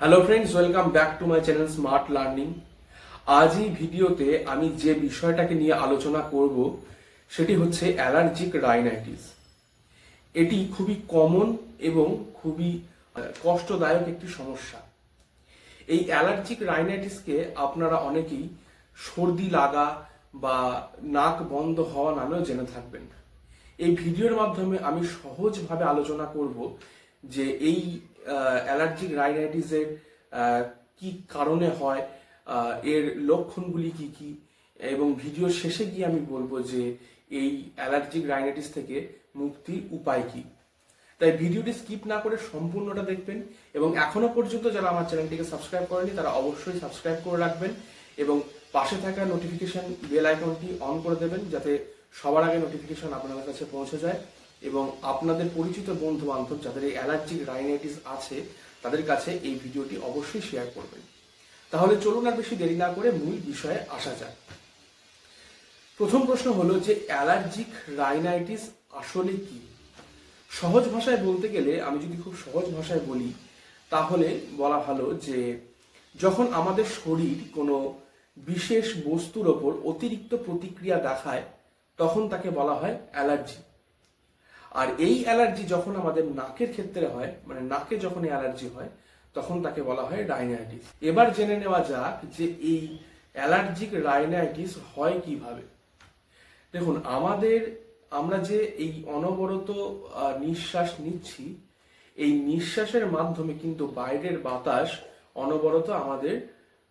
Hello friends welcome back to my channel smart learning আজ এই ভিডিওতে আমি যে বিষয়টাকে নিয়ে আলোচনা করব, সেটি হচ্ছে অ্যালার্জিক রাইনাইটিস এটি খুবই কমন এবং খুবই কষ্টদায়ক একটি সমস্যা। এই অ্যালার্জিক রাইনাইটিসকে আপনারা অনেকেই সর্দি লাগা বা নাক বন্ধ হওয়া নামেও জেনে থাকবেন। এই ভিডিওর মাধ্যমে আমি সহজভাবে আলোচনা করব যে এই অ্যালার্জিক রাইনাইটিসের কি কারণে হয় এর লক্ষণগুলি কি কি, এবং ভিডিওর শেষে গিয়ে আমি বলব যে এই অ্যালার্জিক রাইনাইটিস থেকে মুক্তির উপায় কি। তাই ভিডিওটি স্কিপ না করে সম্পূর্ণটা দেখবেন, এবং এখনও পর্যন্ত যারা আমার চ্যানেলটিকে সাবস্ক্রাইব করেনি তারা অবশ্যই সাবস্ক্রাইব করে রাখবেন, এবং পাশে থাকা নোটিফিকেশন বেল আইকনটি অন করে দেবেন, যাতে সবার আগে নোটিফিকেশন আপনাদের কাছে পৌঁছে যায়। এবং আপনাদের পরিচিত বন্ধু বান্ধব যাদের এই অ্যালার্জিক রাইনাইটিস আছে, তাদের কাছে এই ভিডিওটি অবশ্যই শেয়ার করবেন। তাহলে চলুন আর বেশি দেরি না করে মূল বিষয়ে আসা যাক। প্রথম প্রশ্ন হলো যে অ্যালার্জিক রাইনাইটিস আসলে কি? সহজ ভাষায় বলতে গেলে, আমি যদি খুব সহজ ভাষায় বলি, তাহলে বলা ভালো যে যখন আমাদের শরীর কোনো বিশেষ বস্তুর ওপর অতিরিক্ত প্রতিক্রিয়া দেখায়, তখন তাকে বলা হয় অ্যালার্জি। আর এই অ্যালার্জি যখন আমাদের নাকের ক্ষেত্রে হয় মানে নাকে যখন এই অ্যালার্জি হয়, তখন তাকে বলা হয় রাইনাইটিস। এবার জেনে নেওয়া যাক যে এই অ্যালার্জিক রাইনাইটিস হয় কীভাবে। দেখুন, আমাদের, আমরা যে এই অনবরত নিঃশ্বাস নিচ্ছি, এই নিঃশ্বাসের মাধ্যমে কিন্তু বাইরের বাতাস অনবরত আমাদের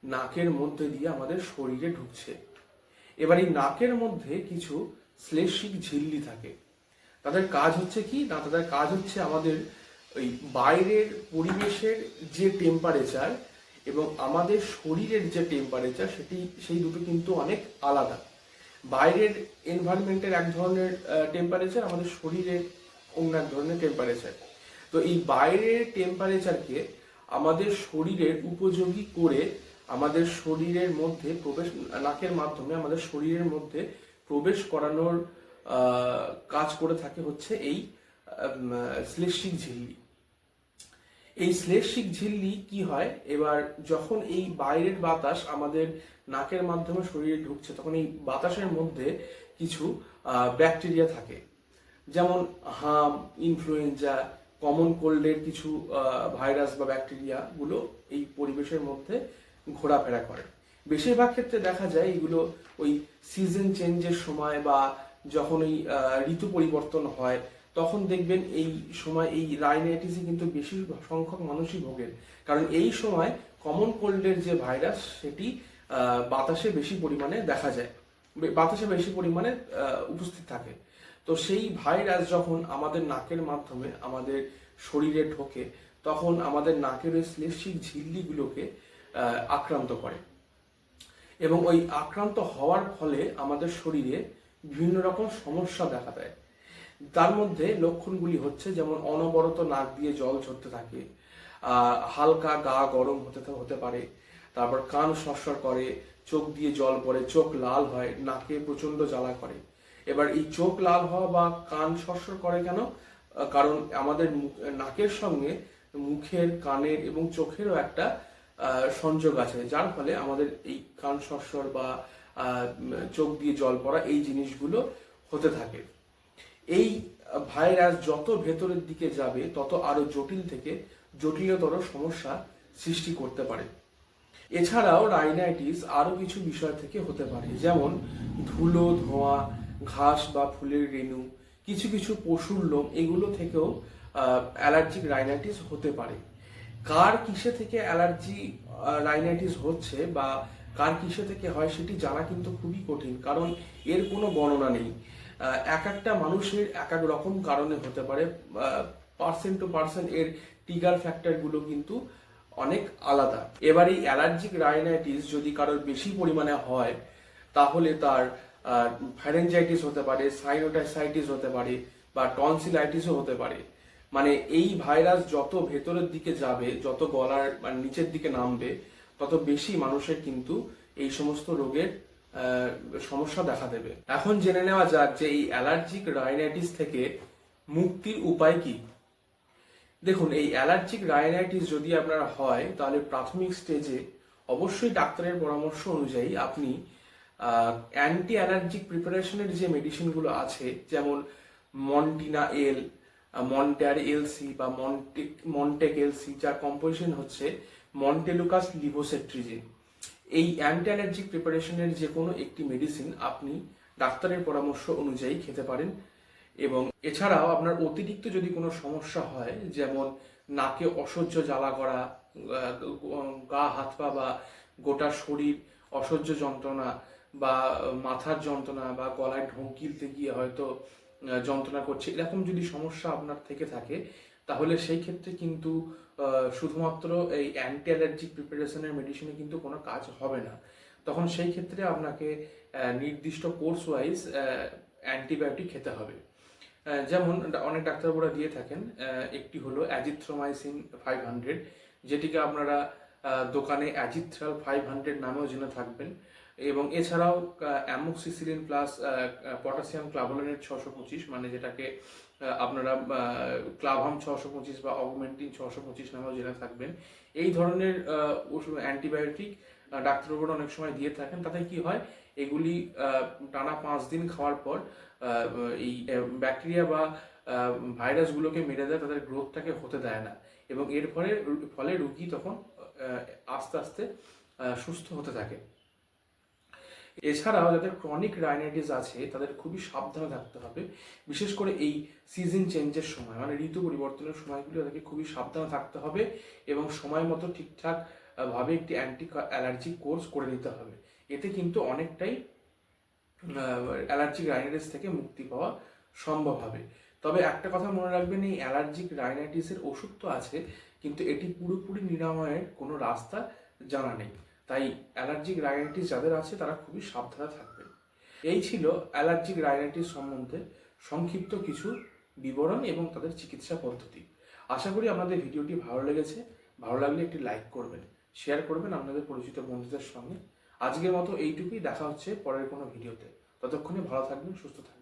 নাকের মধ্যে দিয়ে আমাদের শরীরে ঢুকছে। এবার এই নাকের মধ্যে কিছু শ্লেষিক ঝিল্লি থাকে। তাদের কাজ হচ্ছে কি? না, তাদের কাজ হচ্ছে আমাদের ওই বাইরের পরিবেশের যে টেম্পারেচার এবং আমাদের শরীরের যে টেম্পারেচার সেটি, সেই দুটো কিন্তু অনেক আলাদা। বাইরের এনভায়রনমেন্টের এক ধরনের টেম্পারেচার আমাদের শরীরের অন্য এক ধরনের টেম্পারেচার তো এই বাইরের টেম্পারেচারকে আমাদের শরীরের উপযোগী করে আমাদের শরীরের মধ্যে প্রবেশ, নাকের মাধ্যমে আমাদের শরীরের মধ্যে প্রবেশ করানোর কাজ করে থাকে হচ্ছে এই শ্লেষিক ঝিল্লি। এই শ্লেষিক ঝিল্লি কি হয়? এবার যখন এই বাইরের বাতাস আমাদের নাকের মাধ্যমে শরীরে ঢুকছে, তখন এই বাতাসের মধ্যে কিছু ব্যাকটেরিয়া থাকে। যেমন হাম, ইনফ্লুয়েঞ্জা, কমন কোল্ডের কিছু ভাইরাস বা ব্যাকটেরিয়া গুলো এই পরিবেশের মধ্যে ঘোরাফেরা করে। বেশিরভাগ ক্ষেত্রে দেখা যায় এগুলো ওই সিজন চেঞ্জের সময় বা যখন আহ, ঋতু পরিবর্তন হয় তখন দেখবেন এই সময় এই রাইনাইটিসে কিন্তু বেশি সংখ্যক মানুষই ভোগেন। কারণ এই সময় কমন কোল্ডের যে ভাইরাস সেটি বাতাসে বেশি পরিমাণে দেখা যায়। বাতাসে বেশি পরিমাণে উপস্থিত থাকে। তো সেই ভাইরাস যখন আমাদের নাকের মাধ্যমে আমাদের শরীরে ঢোকে তখন আমাদের নাকের ওই শ্লেষিক ঝিল্লিগুলোকে আক্রান্ত করে। এবং ওই আক্রান্ত হওয়ার ফলে আমাদের শরীরে বিভিন্ন রকম সমস্যা দেখা দেয়। তার মধ্যে লক্ষণগুলি হচ্ছে যেমন অনবরত নাক দিয়ে জল ঝরতে থাকে হালকা গা গরম হতে হতে পারে, তারপর কান সরসর করে, চোখ দিয়ে জল পড়ে, চোখ লাল হয়, নাকে প্রচণ্ড জ্বালা করে। এবার এই চোখ লাল হওয়া বা কান সরসর করে কেন? কারণ আমাদের নাকের সঙ্গে মুখের, কানের এবং চোখেরও একটা সংযোগ আছে, যার ফলে আমাদের এই কান সরসর বা চোখ দিয়ে জল পড়া, এই জিনিসগুলো হতে থাকে। এই ভাইরাস যত ভেতরের দিকে যাবে, তত আরও জটিল থেকে জটিলতর সমস্যা সৃষ্টি করতে পারে। এছাড়াও রাইনাইটিস আরও কিছু বিষয় থেকে হতে পারে, যেমন ধুলো, ধোঁয়া, ঘাস বা ফুলের রেণু, কিছু কিছু পশুর লোম, এগুলো থেকেও অ্যালার্জিক রাইনাইটিস হতে পারে। কার কিসে থেকে অ্যালার্জি রাইনাইটিস হচ্ছে বা কার কিসে থেকে হয় সেটি জানা কিন্তু খুবই কঠিন, কারণ এর কোনো বর্ণনা নেই। এক একটা মানুষের এক এক রকম কারণে হতে পারে। পার্সেন্ট টু পার্সেন্ট এর টিগার ফ্যাক্টরগুলো কিন্তু অনেক আলাদা। এবার এই অ্যালার্জিক রাইনাইটিস যদি কারোর বেশি পরিমাণে হয়, তাহলে তার ফ্যারেঞ্জাইটিস হতে পারে সাইনোটাইসাইটিস হতে পারে বা টনসিলাইটিসও হতে পারে। মানে এই ভাইরাস যত ভেতরের দিকে যাবে, যত গলার মানে নিচের দিকে নামবে তত বেশি মানুষের কিন্তু এই সমস্ত রোগের সমস্যা দেখা দেবে। এখন জেনে নেওয়া যাক যে এই অ্যালার্জিক রাইনাইটিস থেকে মুক্তির উপায় কি। দেখুন, এই অ্যালার্জিক রাইনাইটিস যদি আপনার হয়, তাহলে প্রাথমিক স্টেজে অবশ্যই ডাক্তারের পরামর্শ অনুযায়ী আপনি অ্যান্টি অ্যালার্জিক প্রিপারেশনের যে মেডিসিনগুলো আছে, যেমন মন্টিনা এল মন্টার এলসি বা মন্টেক মন্টেক এলসি যার কম্পোজিশন হচ্ছে মন্টেলুকাস লিভোসেট্রিজে। এই অ্যান্টি অ্যালার্জিক প্রিপারেশনের যে কোনো একটি মেডিসিন আপনি ডাক্তারের পরামর্শ অনুযায়ী খেতে পারেন এবং এছাড়াও আপনার অতিরিক্ত যদি কোনো সমস্যা হয়, যেমন নাকে অসহ্য জ্বালা করা গা, হাত পা বা গোটা শরীর অসহ্য যন্ত্রণা বা মাথার যন্ত্রণা বা গলায় ঢোক গিলতে গিয়ে হয়তো যন্ত্রণা করছে, এরকম যদি সমস্যা আপনার থেকে থাকে, তাহলে সেই ক্ষেত্রে কিন্তু শুধুমাত্র এই অ্যান্টি অ্যালার্জিক প্রিপারেশনের মেডিসিনে কিন্তু কোনো কাজ হবে না। তখন সেই ক্ষেত্রে আপনাকে নির্দিষ্ট কোর্স ওয়াইজ অ্যান্টিবায়োটিক খেতে হবে। যেমন অনেক ডাক্তারবাবুরা দিয়ে থাকেন একটি হলো অ্যাজিথ্রোমাইসিন ফাইভ হান্ড্রেড যেটিকে আপনারা দোকানে অ্যাজিথ্রাল ফাইভ হান্ড্রেড নামেও জেনে থাকবেন। এবং এছাড়াও অ্যামোক্সিসিলিন প্লাস পটাশিয়াম ক্লাভোলিনের ছশো পঁচিশ মানে যেটাকে আপনারা ক্লাভাম ছশো পঁচিশ বা অগমেন্টিন ছশো পঁচিশ নামেও জেনে থাকবেন। এই ধরনের অ্যান্টিবায়োটিক ডাক্তারবাবুরা অনেক সময় দিয়ে থাকেন। তাতে কি হয়, এগুলি টানা পাঁচ দিন খাওয়ার পর এই ব্যাকটেরিয়া বা ভাইরাসগুলোকে মেরে দেয়, তাদের গ্রোথটাকে হতে দেয় না। এবং এর ফলে ফলে রুগী তখন আস্তে আস্তে সুস্থ হতে থাকে। এছাড়াও যাদের ক্রনিক রাইনাইটিস আছে, তাদের খুবই সাবধানে থাকতে হবে। বিশেষ করে এই সিজন চেঞ্জের সময় মানে ঋতু পরিবর্তনের সময়গুলো তাদেরকে খুবই সাবধানে থাকতে হবে এবং সময় মতো ঠিকঠাক ভাবে একটি অ্যান্টি অ্যালার্জি কোর্স করে নিতে হবে। এতে কিন্তু অনেকটাই অ্যালার্জিক রাইনাইটিস থেকে মুক্তি পাওয়া সম্ভব হবে। তবে একটা কথা মনে রাখবেন, এই অ্যালার্জিক রাইনাইটিসের ওষুধ তো আছে, কিন্তু এটি পুরোপুরি নিরাময়ের কোনো রাস্তা জানা নেই। তাই অ্যালার্জিক রাইনাইটিস যাদের আছে তারা খুবই সাবধানে থাকবেন। এই ছিল অ্যালার্জিক রাইনাইটিস সম্বন্ধে সংক্ষিপ্ত কিছু বিবরণ এবং তাদের চিকিৎসা পদ্ধতি। আশা করি আপনাদের ভিডিওটি ভালো লেগেছে। ভালো লাগলে একটি লাইক করবেন, শেয়ার করবেন আপনাদের পরিচিত বন্ধুদের সঙ্গে। আজকের মতো এইটুকুই, দেখা হচ্ছে পরের কোনো ভিডিওতে। ততক্ষণে ভালো থাকবেন, সুস্থ থাকবেন।